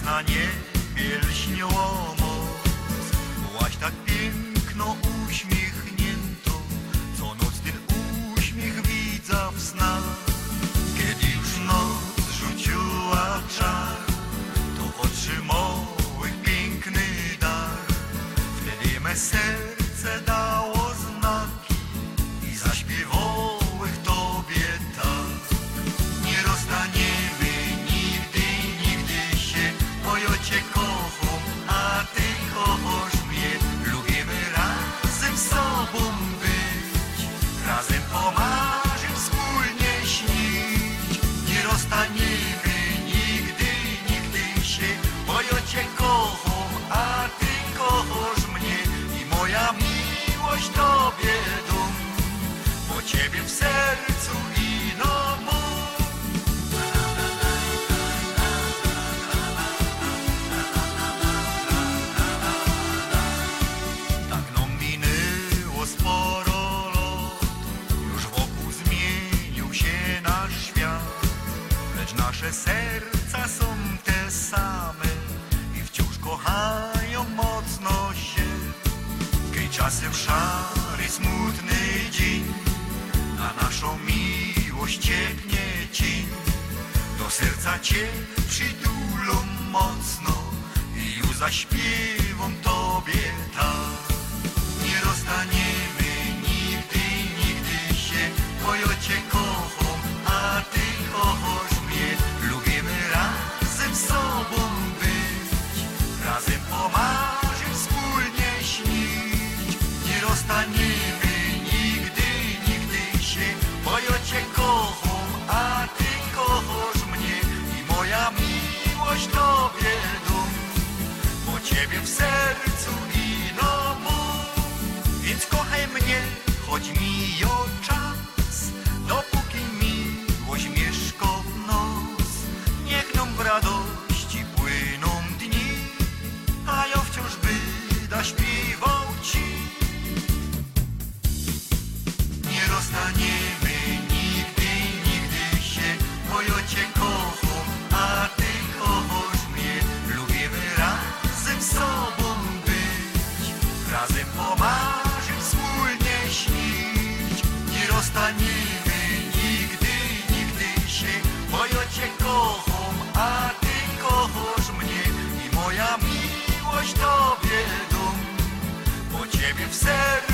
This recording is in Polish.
na niebie lśniło W sercu i no mów. Tak no minęło sporo lat, już wokół zmienił się nasz świat, lecz nasze serca są te same i wciąż kochają mocno się. Kiedy czasem szary, smutny miłość ciepnie do serca cię przytulą mocno i zaśpiewam tobie tak. Moja miłość tobie dum, bo ciebie w sercu i no mów. Więc kochaj mnie, choć mijał czas, dopóki miłość mieszka w nos. Niech nam w radości płyną dni, a ja wciąż będę śpiewał ci. Nie rozstaniemy nigdy, nigdy się, bo ja cię razem pomarzyć, wspólnie śnić. Nie rozstaniemy nigdy, nigdy się, bo ja cię kocham, a ty kochasz mnie. I moja miłość tobie dum, bo ciebie w sercu